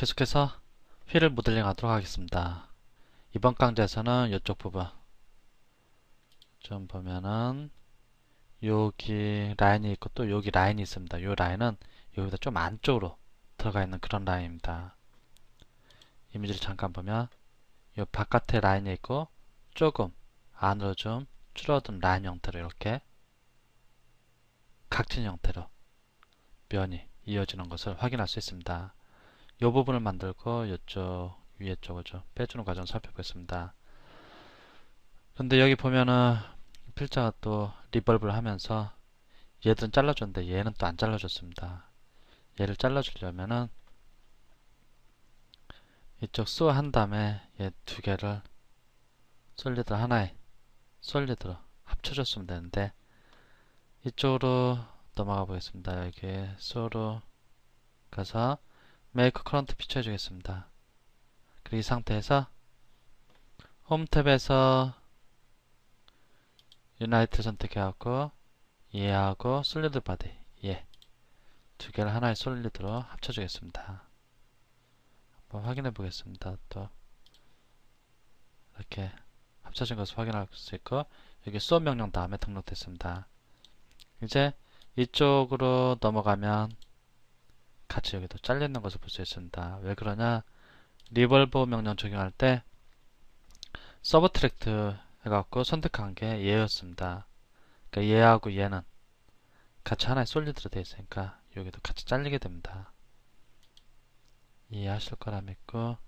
계속해서 휠을 모델링 하도록 하겠습니다. 이번 강좌에서는 이쪽 부분 좀 보면은 여기 라인이 있고 또 여기 라인이 있습니다. 이 라인은 여기다 좀 안쪽으로 들어가 있는 그런 라인입니다. 이미지를 잠깐 보면 이 바깥에 라인이 있고 조금 안으로 좀 줄어든 라인 형태로 이렇게 각진 형태로 면이 이어지는 것을 확인할 수 있습니다. 이 부분을 만들고 이쪽 위에 좀 빼주는 과정 을 살펴보겠습니다. 근데 여기 보면은 필자가 또 리벌브를 하면서 얘들은 잘라줬는데 얘는 또 안 잘라줬습니다. 얘를 잘라주려면은 이쪽 수어 한 다음에 얘 두 개를 솔리드 하나에 솔리드로 합쳐줬으면 되는데 이쪽으로 넘어가 보겠습니다. 여기 수어로 가서 메이크 커런트 피처 해주겠습니다. 그리고 이 상태에서 홈 탭에서 유나이트 선택해갖고 얘하고 솔리드 바디 얘두 개를 하나의 솔리드로 합쳐주겠습니다. 한번 확인해 보겠습니다. 또 이렇게 합쳐진 것을 확인할 수 있고 여기 수업 명령 다음에 등록됐습니다. 이제 이쪽으로 넘어가면 같이 여기도 잘려있는 것을 볼 수 있습니다. 왜 그러냐 리벌브 명령 적용할 때 서브트랙트 해갖고 선택한 게 얘였습니다. 그러니까 얘하고 얘는 같이 하나의 솔리드로 되어 있으니까 여기도 같이 잘리게 됩니다. 이해하실 거라 믿고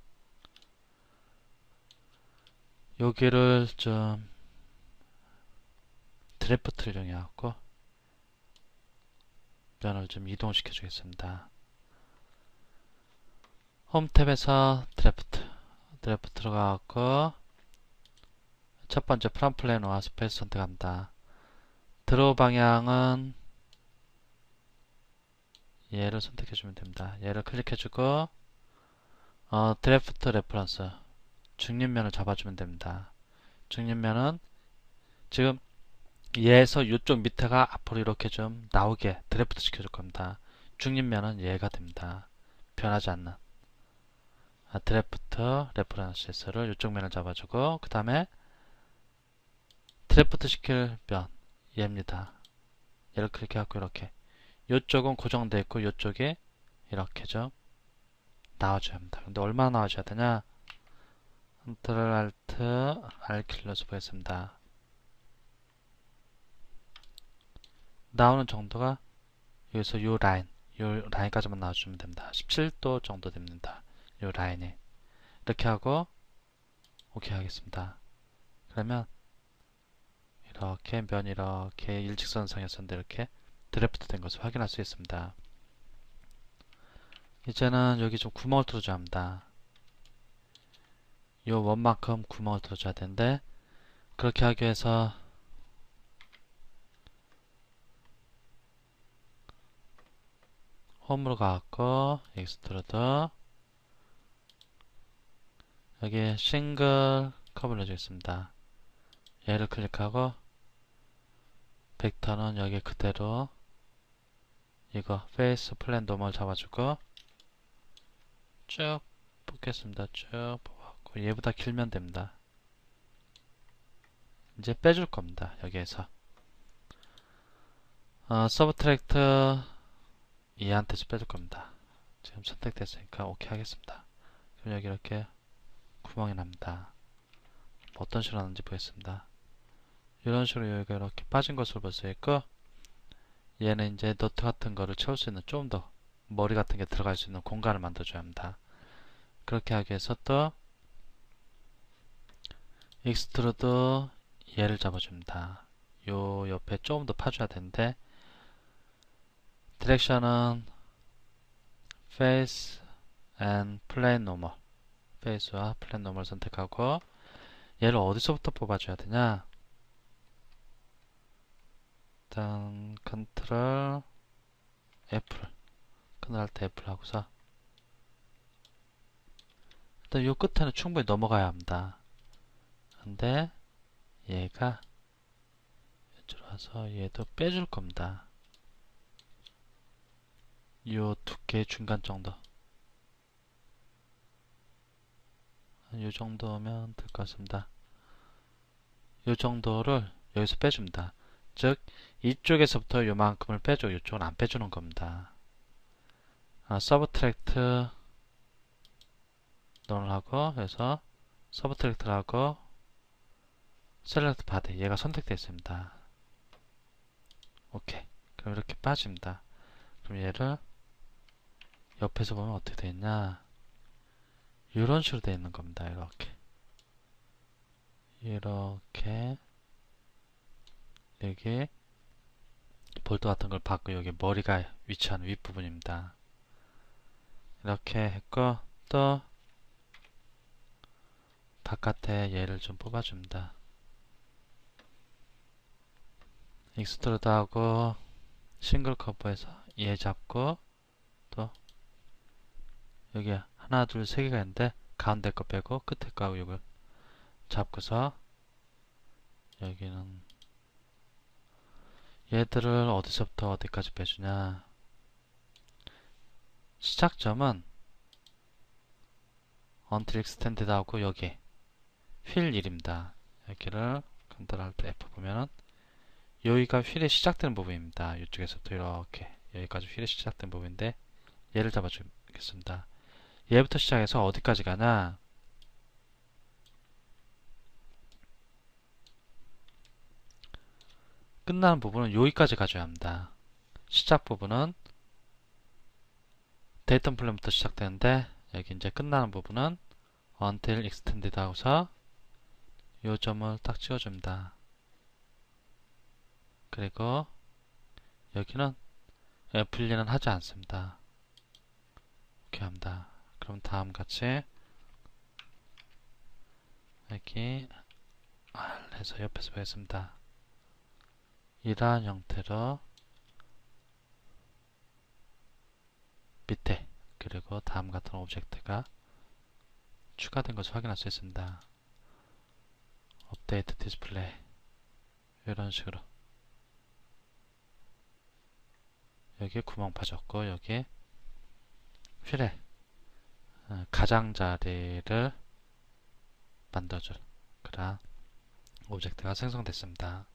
여기를 좀 드래프트를 이용해갖고 면을 좀 이동시켜 주겠습니다. 홈 탭에서 드래프트 드래프트 들어가갖고 첫 번째 프람 플래너와 스페이스 선택합니다. 드로우 방향은 얘를 선택해주면 됩니다. 얘를 클릭해주고 어, 드래프트 레퍼런스 중립면을 잡아주면 됩니다. 중립면은 지금 얘에서 이쪽 밑에가 앞으로 이렇게 좀 나오게 드래프트 시켜줄 겁니다. 중립면은 얘가 됩니다. 변하지 않는 아, 드래프트 레퍼런스를 이쪽 면을 잡아주고 그 다음에 드래프트 시킬 면 얘입니다. 얘를 클릭해갖고 이렇게 이쪽은 고정되어 있고 이쪽이 이렇게 좀 나와줘야 합니다. 근데 얼마나 나와줘야 되냐? 컨트롤 알트 R 킬러서 보겠습니다. 나오는 정도가 여기서 요 라인, 요 라인까지만 나와주면 됩니다. 17도 정도 됩니다. 요 라인이 이렇게 하고 오케이 하겠습니다. 그러면 이렇게 면 이렇게 일직선상이었는데 이렇게 드래프트 된 것을 확인할 수 있습니다. 이제는 여기 좀 구멍을 뚫어줘야 합니다. 이 원만큼 구멍을 뚫어줘야 되는데 그렇게 하기 위해서 홈으로 가고 익스트루드 여기 싱글 컵을 넣어주겠습니다. 얘를 클릭하고 벡터는 여기 그대로 이거 페이스 플랜 노멀 잡아주고 쭉 뽑겠습니다. 쭉 뽑았고 얘보다 길면 됩니다. 이제 빼줄 겁니다. 여기에서 어, 서브트랙트 얘한테서 빼줄 겁니다. 지금 선택됐으니까 오케이 하겠습니다. 그럼 여기 이렇게 구멍이 납니다. 어떤 식으로 하는지 보겠습니다. 이런 식으로 여기가 이렇게 빠진 것을 볼 수 있고 얘는 이제 너트 같은 거를 채울 수 있는 좀 더 머리 같은 게 들어갈 수 있는 공간을 만들어줘야 합니다. 그렇게 하기 위해서 또 익스트루드 얘를 잡아줍니다. 요 옆에 조금 더 파줘야 되는데 디렉션은 face and plane normal face와 plane normal 선택하고 얘를 어디서부터 뽑아줘야 되냐? 일단 컨트롤 애플 컨트롤 alt 애플 하고서 일단 요 끝에는 충분히 넘어가야 합니다. 근데 얘가 이쪽으로 와서 얘도 빼줄 겁니다. 요 두께 중간 정도 이 정도면 될 것 같습니다. 이 정도를 여기서 빼줍니다. 즉 이쪽에서부터 요만큼을 빼줘 이쪽은 안 빼주는 겁니다. 아, 서브트랙트 넌을 하고 그래서 서브트랙트를 하고 셀렉트 바디 얘가 선택되어 있습니다. 오케이 그럼 이렇게 빠집니다. 그럼 얘를 옆에서 보면 어떻게 되어 있냐 이런 식으로 되어 있는 겁니다. 이렇게 이렇게 여기 볼트 같은 걸 받고 여기 머리가 위치하는 윗부분입니다. 이렇게 했고 또 바깥에 얘를 좀 뽑아줍니다. 익스트루드 하고 싱글 커버에서 얘 잡고 또 여기 하나 둘 세 개가 있는데 가운데 거 빼고 끝에 거하고 이걸 잡고서 여기는 얘들을 어디서부터 어디까지 빼주냐? 시작점은 until extended 하고 여기 휠 1입니다. 여기를 컨트롤 때 F 보면은 여기가 휠의 시작되는 부분입니다. 이쪽에서부터 이렇게 여기까지 휠의 시작된 부분인데 얘를 잡아주겠습니다 얘부터 시작해서 어디까지 가냐 끝나는 부분은 여기까지 가져야 합니다. 시작 부분은 데이터 플랜부터 시작되는데 여기 이제 끝나는 부분은 until extended 하고서 요 점을 딱 찍어줍니다. 그리고 여기는 분리는 하지 않습니다. 이렇게 합니다. 그럼 다음 같이 여기 R 해서 옆에서 보겠습니다. 이러한 형태로 밑에 그리고 다음 같은 오브젝트가 추가된 것을 확인할 수 있습니다. 업데이트 디스플레이 이런 식으로 여기 구멍 파졌고 여기 휠에 어, 가장자리를 만들어줄 그런 오브젝트가 생성됐습니다.